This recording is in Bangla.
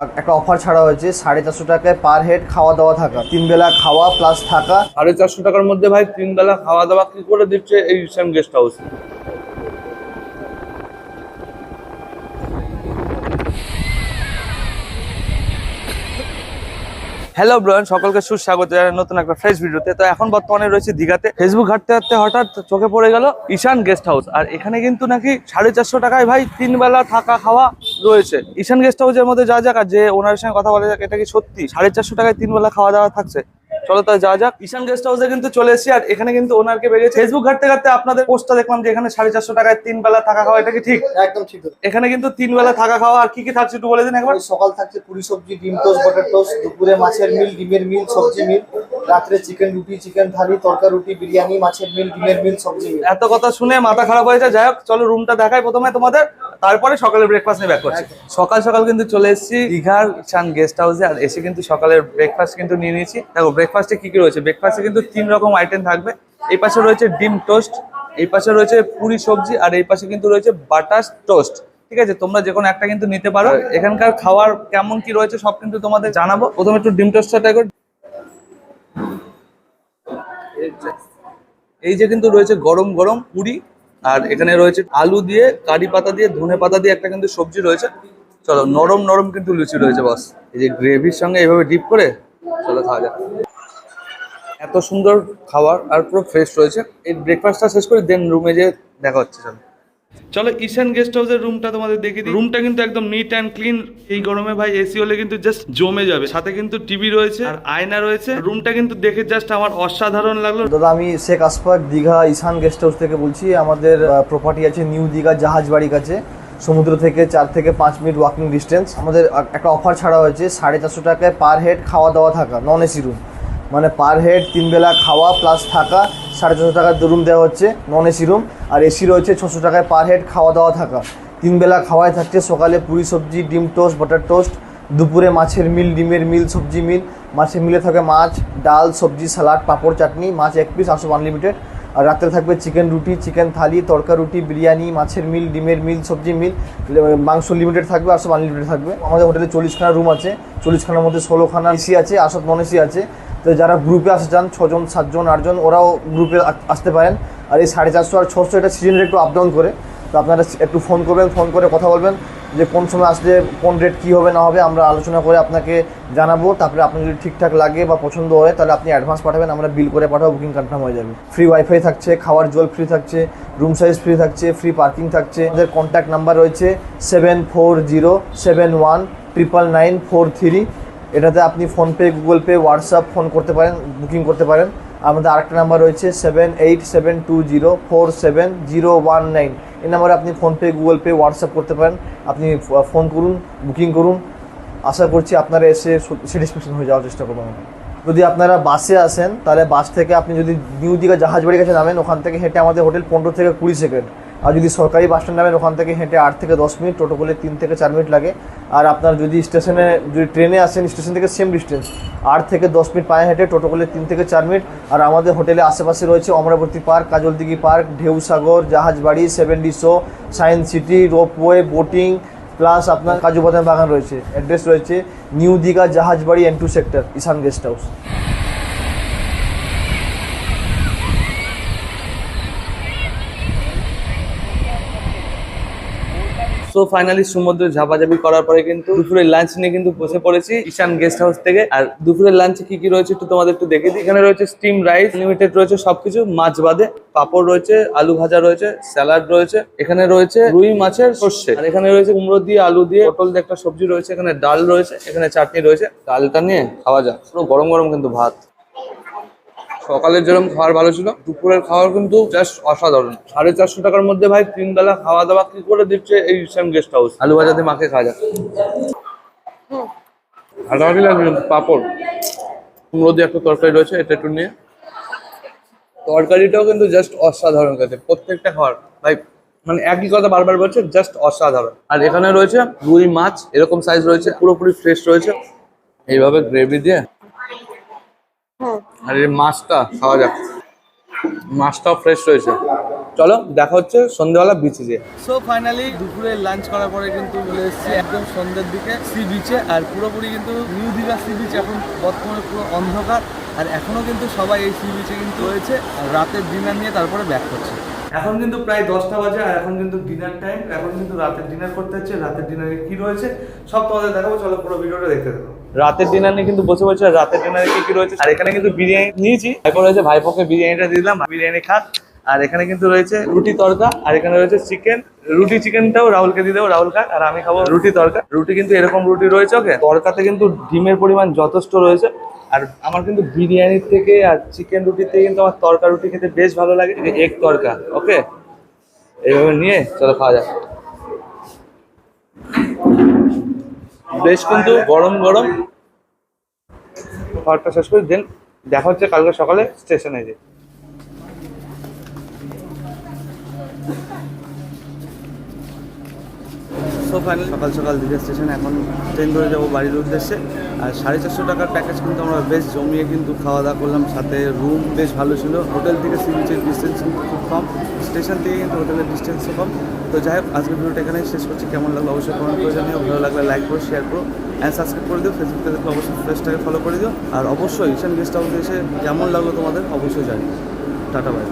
একটা অফার ছাড়া হয়েছে, সাড়ে চারশো টাকায় পার হেড খাওয়া দাওয়া থাকা। তিন বেলা খাওয়া প্লাস থাকা। সাড়ে চারশো টাকার মধ্যে ভাই তিন বেলা খাওয়া দাওয়া কি করে দিচ্ছে এই সেম গেস্ট হাউস হ্যালো ব্রয়ন সকলকে সুস্বাগত। যারা নতুন একটা ফ্রেশ ভিডিওতে। তো এখন বর্তমানে রয়েছে দীঘাতে। ফেসবুক ঘাটতে হাঁটতে হঠাৎ চোখে পড়ে গেল ঈশান গেস্ট হাউস আর এখানে কিন্তু নাকি সাড়ে চারশো টাকায় ভাই তিন বেলা থাকা খাওয়া রয়েছে। ঈশান গেস্ট হাউসের মধ্যে যা যাক যে ওনার সঙ্গে কথা বলা যাক, এটা কি সত্যি? সাড়ে চারশো টাকায় তিন বেলা খাওয়া দাওয়া থাকছে? চলো তাই যা যাক। ঈশান গেস্ট হাউসে কিন্তু চলে এসেছি আর এখানে কিন্তু ওনারকে বেরিয়েছে। ফেসবুক ঘাটতে ঘাটতে আপনাদের পোস্টটা দেখলাম যে এখানে সাড়ে চারশো টাকায় তিন বেলা থাকা খাওয়া এটা কি ঠিক? একদম ঠিক এখানে কিন্তু তিন বেলা থাকা খাওয়া আর কি কি থাকছে একটু বলে দিন একবার। সকাল থাকছে পুরি সবজি ডিম টোস্ট বাটার টোস্ট দুপুরে মাছের মিল ডিমের মিল সবজি মিল রাত্রে চিকেন রুটি চিকেন থালি তরকা রুটি বিরিয়ানি মাছের মিল ডিমের মিল সবজি মিল এত কথা শুনে মাথা খারাপ হয়েছে যাই হোক চলো রুমটা দেখাই প্রথমে তোমাদের। তারপরে সকালের ব্রেকফাস্ট নিয়ে ব্যাক করছি। সকাল সকাল কিন্তু চলে এসেছি দীঘার চান গেস্ট হাউসে আর এসে কিন্তু সকালের ব্রেকফাস্ট কিন্তু নিয়ে নিয়েছি। দেখো ব্রেকফাস্টে কি কি রয়েছে? ব্রেকফাস্টে কিন্তু তিন রকম আইটেম থাকবে। এই পাশে রয়েছে ডিম টোস্ট এই পাশে রয়েছে পুরি সবজি আর এই পাশে কিন্তু রয়েছে বাটার টোস্ট ঠিক আছে? তোমরা যে কোনো একটা কিন্তু নিতে পারো। এখানকার খাওয়ার কেমন কি রয়েছে সব কিন্তু তোমাদের জানাব। প্রথমে একটু ডিম টোস্টটা ট্রাই করি এই যে কিন্তু রয়েছে গরম গরম পুরি আর এখানে রয়েছে আলু দিয়ে, কারি পাতা দিয়ে, ধনে পাতা দিয়ে একটা কিন্তু সবজি রয়েছে। চলো, নরম নরম কিন্তু লুচি রয়েছে বস এই যে গ্রেভির সঙ্গে এইভাবে ডিপ করে চলো খাওয়া যাক। এত সুন্দর খাবার আর পুরো ফ্রেশ রয়েছে। এই ব্রেকফাস্টটা শেষ করে দেন রুমে যে দেখা হচ্ছে, চলো। চলো ঈশান গেস্ট হাউসের রুমটা তোমাদের দিই। রুমটা কিন্তু একদম নিট অ্যান্ড ক্লিন এই গরমে ভাই এসি হলে কিন্তু জাস্ট জমে যাবে। সাথে কিন্তু টিভি রয়েছে আর আয়না রয়েছে। রুমটা কিন্তু দেখে জাস্ট আমার অসাধারণ লাগল। দাদা, আমি শেখ আসফাক দীঘা ঈশান গেস্ট হাউস থেকে বলছি। আমাদের প্রপার্টি আছে নিউ দীঘা জাহাজ বাড়ির কাছে। সমুদ্র থেকে চার থেকে পাঁচ মিনিট ওয়াকিং ডিস্টেন্স আমাদের একটা অফার ছাড়া হয়েছে। সাড়ে চারশো টাকায় পার হেড খাওয়া দাওয়া থাকা নন এসি রুম মানে পার হেড তিন বেলা খাওয়া প্লাস থাকা। সাড়ে ছশো টাকার রুম দেওয়া হচ্ছে নন এসি রুম আর এসি রয়েছে ছশো টাকায় পার হেড খাওয়া দাওয়া থাকা। তিন বেলা খাওয়ায় থাকছে, সকালে পুরি সবজি, ডিম টোস্ট বাটার টোস্ট দুপুরে মাছের মিল, ডিমের মিল, সবজি মিল। মাছের মিলে থাকে মাছ, ডাল, সবজি, সালাড, পাঁপড়, চাটনি, মাছ এক পিস আসো আনলিমিটেড আর রাত্রে থাকবে চিকেন রুটি চিকেন থালি তড়কা রুটি, বিরিয়ানি, মাছের মিল, ডিমের মিল, সবজি মিল। মাংস লিমিটেড থাকবে আসব আনলিমিটেড থাকবে। আমাদের হোটেলে চল্লিশখানা রুম আছে, চল্লিশখানার মধ্যে ষোলোখানা এসি আছে আসব নন এসি আছে। তো যারা গ্রুপে আসতে চান, ছজন, সাতজন, আটজন, ওরাও গ্রুপে আসতে পারেন। আর এই সাড়ে চারশো আর ছশো, এটা সিজনের একটু আপ ডাউন করে। তো আপনারা একটু ফোন করবেন ফোন করে কথা বলবেন যে কোন সময় আসলে কোন রেট কী হবে, না হবে, আমরা আলোচনা করে আপনাকে জানাব। তারপরে আপনার যদি ঠিকঠাক লাগে বা পছন্দ হয়, তাহলে আপনি অ্যাডভান্স পাঠাবেন, আমরা বিল করে পাঠাবো বুকিং কনফার্ম হয়ে যাবে। ফ্রি ওয়াইফাই থাকছে, খাওয়ার জল ফ্রি থাকছে রুম সাইজ ফ্রি থাকছে ফ্রি পার্কিং থাকছে। আমাদের কন্ট্যাক্ট নাম্বার রয়েছে seven four zero seven one triple nine four three এটাতে আপনি PhonePe Google Pay WhatsApp phone করতে পারেন বুকিং করতে পারেন। আমাদের আরেকটা নাম্বার রয়েছে seven eight seven two zero four seven zero one nine এই নাম্বারে আপনি ফোনপে গুগল পে হোয়াটসঅ্যাপ করতে পারেন। আপনি ফোন করুন বুকিং করুন। আশা করছি আপনারা এসে স্যাটিসফ্যাকশন হয়ে যাওয়ার চেষ্টা করবেন যদি আপনারা বাসে আসেন, তাহলে বাস থেকে আপনি যদি নিউ দীঘা জাহাজবাড়ির কাছে নামেন, ওখান থেকে হেঁটে আমাদের হোটেল পনেরো থেকে কুড়ি সেকেন্ড। আর যদি সরকারি বাস স্ট্যান্ড নামেন, ওখান থেকে হেঁটে আট থেকে দশ মিনিট, টোটো করলে তিন থেকে চার মিনিট লাগে। আর আপনার যদি স্টেশনে, যদি ট্রেনে আসেন, স্টেশন থেকে সেম ডিস্টেন্স আট থেকে দশ মিনিট পায়ে হেঁটে টোটো করলে তিন থেকে চার মিনিট। আর আমাদের হোটেলে আশেপাশে রয়েছে Amarabati park, Kajaldighi park Dheusagar Jahajbari, seven D show, science city, ropeway, boating plus আপনার কাজু বাদাম বাগান রয়েছে। অ্যাড্রেস রয়েছে new Digha Jahajbari N two sector Ishan guest house so finally সমুদ্রে ঝাপাঝাপি করার পরে কিন্তু দুপুরের লাঞ্চ নিয়ে কিন্তু বসে পড়েছি ঈশান গেস্ট হাউস থেকে। আর দুপুরের লাঞ্চে কি কি রয়েছে একটু তোমাদের একটু দেখে দিই। এখানে রয়েছে স্টিম রাইস লিমিটেড রয়েছে সবকিছু, মাছ বাদে পাপড় রয়েছে, আলু ভাজা রয়েছে স্যালাড রয়েছে। এখানে রয়েছে রুই মাছের সর্ষে। আর এখানে রয়েছে কুমড়ো দিয়ে, আলু দিয়ে, পটল দিয়ে একটা সবজি রয়েছে, এখানে ডাল রয়েছে, এখানে চাটনি রয়েছে। ডালটা নিয়ে খাওয়া যাক। পুরো গরম গরম কিন্তু ভাত। সকালের যেরকম খাবার ভালো ছিল দুপুরের খাবার কিন্তু জাস্ট অসাধারণ। সাড়ে চারশো টাকার মধ্যে ভাই তিন বেলা খাওয়া দাওয়া কি করে দিচ্ছে এই সেম গেস্ট হাউস আলু ভাজা দিয়ে মাকে খাওয়া যাক। হাঁটাহাঁটি লাগবে পাপড়। কুমড়ো দিয়ে একটা তরকারি রয়েছে এটা একটু নিয়ে। তরকারিটাও কিন্তু জাস্ট অসাধারণ খেতে প্রত্যেকটা খাবার। ভাই মানে একই কথা বারবার বলছে জাস্ট অসাধারণ। আর এখানে রয়েছে রুই মাছ এরকম সাইজ রয়েছে পুরোপুরি ফ্রেশ রয়েছে। এইভাবে গ্রেভি দিয়ে আর এই মাছটা খাওয়া যাক। মাছটাও ফ্রেশ রয়েছে। চলো দেখা হচ্ছে সন্ধ্যেবেলা বিচে যে সো ফাইনালি দুপুরে লাঞ্চ করার পরে কিন্তু চলে এসেছি একদম সন্ধ্যের দিকে সি বিচে আর পুরোপুরি কিন্তু নিউ দীঘা সি বিচ এখন বর্তমানে পুরো অন্ধকার। আর এখনও কিন্তু সবাই এই সি বিচে কিন্তু রয়েছে। আর রাতের ডিনার নিয়ে তারপরে ব্যাক করছে। এখন কিন্তু প্রায় দশটা বাজে আর এখন কিন্তু ডিনার টাইম এখন কিন্তু রাতের ডিনার করতে হচ্ছে। রাতের ডিনারে কি রয়েছে সব তোমাদের দেখাবো। চলো পুরো ভিডিওটা দেখতে থাকো। রাতের ডিনার কিন্তু বসে বসে রাতের ডিনারে কি কি রয়েছে? আর এখানে কিন্তু বিরিয়ানি নিয়েছি। তারপর রয়েছে ভাইপোকে বিরিয়ানিটা দিলাম, বিরিয়ানি খাক। আর এখানে কিন্তু রয়েছে রুটি তড়কা আর এখানে রয়েছে চিকেন রুটি চিকেনটাও রাহুলকে দিয়ে দেবো, রাহুল খাক, আর আমি খাব রুটি তড়কা রুটি কিন্তু এরকম রুটি রয়েছে, ওকে? তরকাতে কিন্তু ডিমের পরিমাণ যথেষ্ট রয়েছে। আর আমার কিন্তু বিরিয়ানির থেকে আর চিকেন রুটির থেকে কিন্তু আমার তরকা রুটি খেতে বেশ ভালো লাগে। Egg tadka okay? এইভাবে নিয়ে চলো খাওয়া যাক। বেশ কিন্তু গরম গরম। খাবারটা শেষ করি দেন দেখা হচ্ছে কালকে সকালে স্টেশনে যে সো ফাইনাল সকাল সকাল দীঘা স্টেশনে এখন ট্রেন ধরে যাব বাড়ির উদ্দেশ্যে। আর সাড়ে চারশো টাকার প্যাকেজ কিন্তু আমরা বেশ জমিয়ে কিন্তু খাওয়া দাওয়া করলাম। সাথে রুম বেশ ভালো ছিল। হোটেল থেকে সি বিচের ডিস্টেন্স কিন্তু খুব কম। স্টেশন থেকে কিন্তু হোটেলের ডিস্টেন্সও কম। তো যাই হোক, আজকের ভিডিওটা এখানে শেষ করছি। কেমন লাগল অবশ্যই কমেন্ট করে জানিও। ভালো লাগলে লাইক করো শেয়ার করো অ্যান্ড সাবস্ক্রাইব করে দিও। ফেসবুকে দেখলে অবশ্যই পেজটাকে ফলো করে দিও। আর অবশ্যই ঈশান গেস্ট হাউসে এসে কেমন লাগল তোমাদের অবশ্যই জানিও। Tata bye